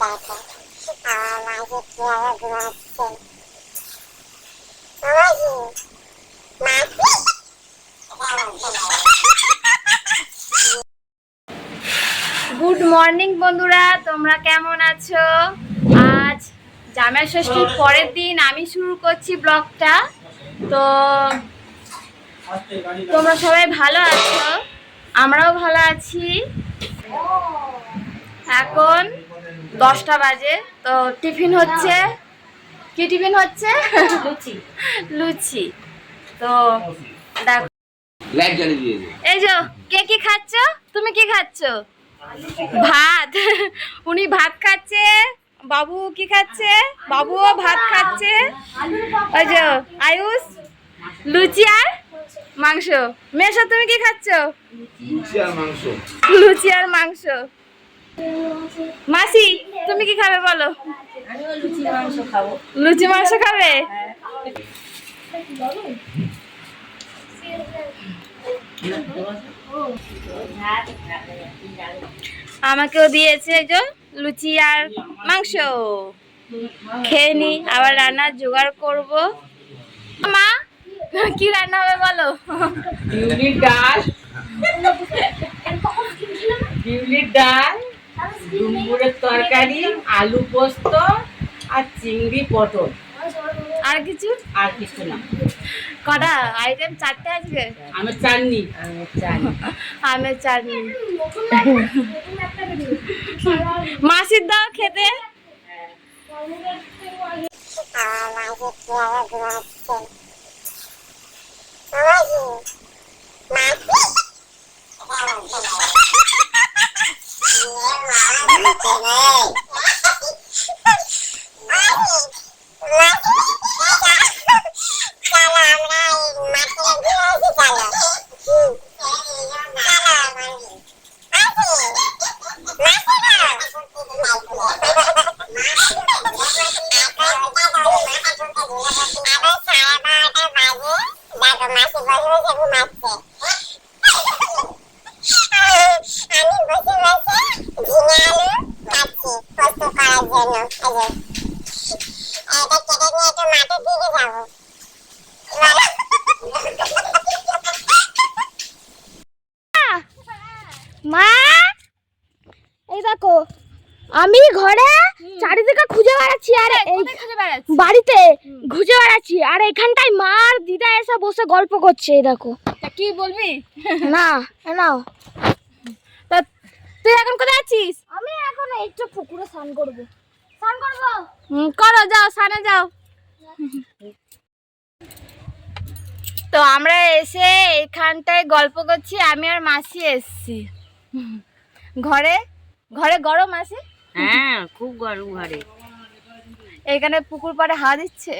আমার মাঝে কীভাবে ঘুমাচ্ছে গুড মর্নিং বন্ধুরা, তোমরা কেমন আছো? আজ জামাই ষষ্ঠীর পরের দিন আমি শুরু করছি ব্লগটা। তো তোমরা সবাই ভালো আছো? আমরাও ভালো আছি। এখন দশটা বাজে। তো টিফিন হচ্ছে কি টিফিন হচ্ছে? লুচি। লুচি। তো দেখো। এই যে কে কি খাচ্ছ? তুমি কি খাচ্ছ? ভাত। উনি ভাত খাচ্ছে বাবু কি খাচ্ছে? বাবুও ভাত খাচ্ছে। ওই যে আয়ুষ লুচি আর মাংস। মেশো তুমি কি খাচ্ছ? লুচি আর মাংস। লুচি আর মাংস, তুমি কি খাবে বলো? লুচি মাংস খাবে? আমাকেও দিয়েছে যে লুচি আর মাংস। খেয়ে নি, আবার রান্না জোগাড় করব। মা, কি রান্না হবে বলো? ডাল। ডাল। ডুমুরের তরকারি আলু পোস্ত আর চিংড়ি পটল। আর কিছু? আর কিছু না। কটা? আইটেম চারটে আজকে? আমি চাননি আমি চাননি আমের চাটনি। মাসির দাও খেতে। আমার 아니, 라디오 মা! এই দেখো আমি ঘরে চারিদিকে খুঁজে বেড়াচ্ছি আর এই বাড়িতে খুঁজে বেড়াচ্ছি আর এখানটায় মা আর দিদা এসে বসে গল্প করছে এই দেখো। কি বলবি? না নাও। তা তুই এখন কোথায় আছিস? আমি এখন একটু পুকুরে স্নান করব। স্নান করব? করো যাও স্নানে যাও। তো আমরা এসে এখানটায় গল্প করছি আমি আর মাসি এসছি। ঘরে? ঘরে গরম আছে? হ্যাঁ খুব গরম ঘরে। এখানে পুকুর পাড়ে হাওয়া দিচ্ছে?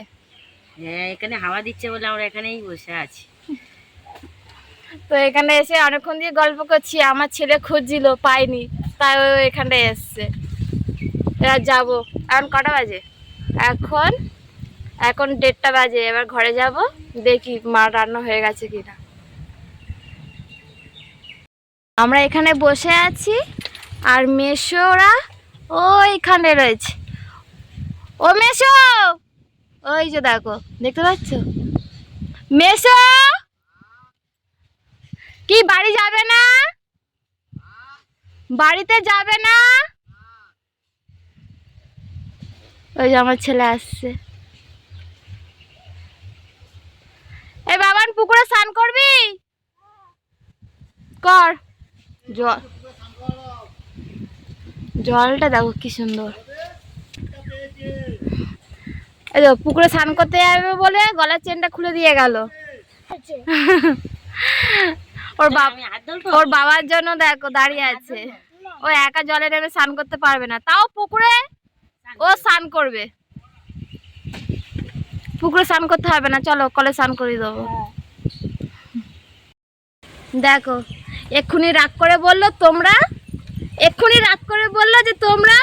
হ্যাঁ এখানে হাওয়া দিচ্ছে বলে আমরা এখানেই বসে আছি। তো এখানে এসে অনেকক্ষণ দিয়ে গল্প করছি আমার ছেলে খুঁজছিল পাইনি তাই ও এখানটায় এসছে। এবার যাব। এখন কটা বাজে? এখন এখন দেড়টা বাজে এবার ঘরে যাব দেখি মা রান্না হয়ে গেছে কিনা। আমরা এখানে বসে আছি আর মেশোরা ওইখানে রয়েছে। ও মেশো, ওই যে দেখো, দেখতে পাচ্ছ? মেশো, কি বাড়ি যাবে না? বাড়িতে যাবে না? ওই যে আমার ছেলে আসছে এই বাবান পুকুরে স্নান করবি কর জল, জলটা দেখো কি সুন্দর। পুকুরে স্নান করতে যাবে বলে গলার চেনটা খুলে দিয়ে গেল। ওর বাবা ওর বাবার জন্য দেখো দাঁড়িয়ে আছে। ও একা জলে নেমে স্নান করতে পারবে না। তাও পুকুরে ও স্নান করবে। পুকুরে স্নান করতে হবে না, চলো কলে স্নান করিয়ে দেবো। দেখো এক্ষুনি রাগ করে বলল তোমরা? এক্ষুনি রাগ করে বলল যে তোমরা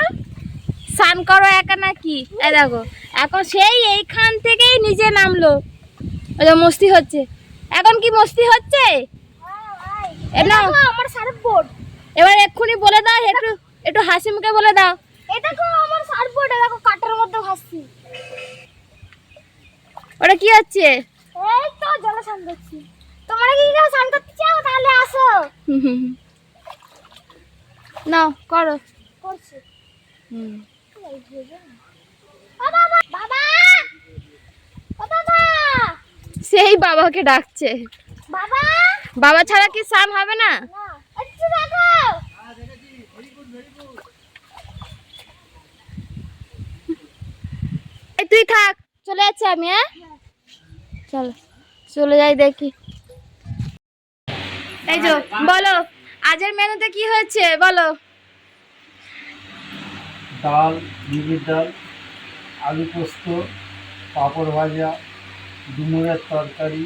স্নান করো একা নাকি? এই দেখো এখন সেই এইখান থেকেই নিজে নামলো। ওই মস্তি হচ্ছে। এখন কি মস্তি হচ্ছে? এ আমার এবার এক্ষুনি বলে দাও একটু একটু হাসি মুখে বলে দাও। আমার সার্ফবোর্ড দেখো কাটার মধ্যে ভাসছি। ওটা কি হচ্ছে? এই তো জলে স্নান করছি। তোমরা কি স্নান করতে নাও করো। করছি। বাবা বাবা! সেই বাবাকে ডাকছে। বাবা! বাবা ছাড়া কি স্নান হবে না? এই তুই থাক। চলে যাচ্ছি আমি হ্যাঁ। চলো চলে যাই দেখি। এই যে বলো আজের মেনুতে কি হয়েছে? বলো। ডাল মুগের ডাল আলু পোস্ত পাঁপড় ভাজা ডুমুরের তরকারি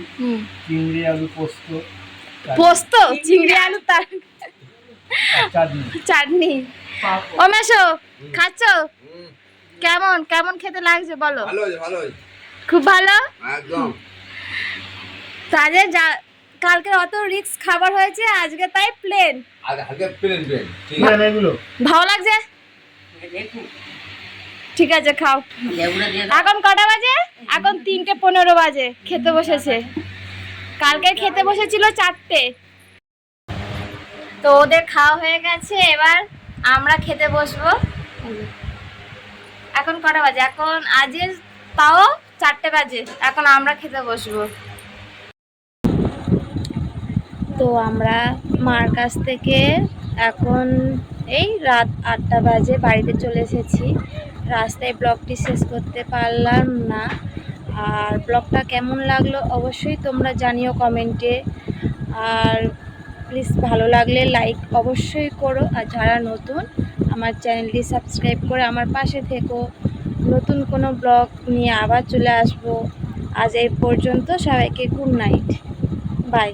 চিংড়ি আলু পোস্ত পোস্ত চিংড়ি আলু তার চাটনি। চাটনি। ও মেশো খাচ্ছ? কেমন কেমন খেতে লাগছে বলো। ভালো ভালো খুব ভালো? একদম। তাদের যা কালকে অত রিক্স খাবার হয়েছে আজকে তাই প্লেন হালকা প্লেন প্লেন ঠিক আছে। এগুলো। ভালো লাগছে? ঠিক আছে খাও। এখন কটা বাজে? এখন তিনটে পনেরো বাজে খেতে বসেছে। কালকে খেতে বসেছিল চারটে। তো ওদের খাওয়া হয়ে গেছে এবার আমরা খেতে বসবো। এখন কটা বাজে? এখন আজের তাও চারটে বাজে এখন আমরা খেতে বসবো। তো আমরা মার কাছ থেকে এখন এই রাত আটটা বাজে বাড়িতে চলে এসেছি। রাস্তায় ব্লগটি শেষ করতে পারলাম না। আর ব্লগটা কেমন লাগল অবশ্যই তোমরা জানিও কমেন্টে। আর প্লিজ ভালো লাগলে লাইক অবশ্যই করো। আর যারা নতুন, আমার চ্যানেলটি সাবস্ক্রাইব করে আমার পাশে থেকো। নতুন কোনো ব্লগ নিয়ে আবার চলে আসব। আজ এই পর্যন্ত সবাইকে গুড নাইট বাই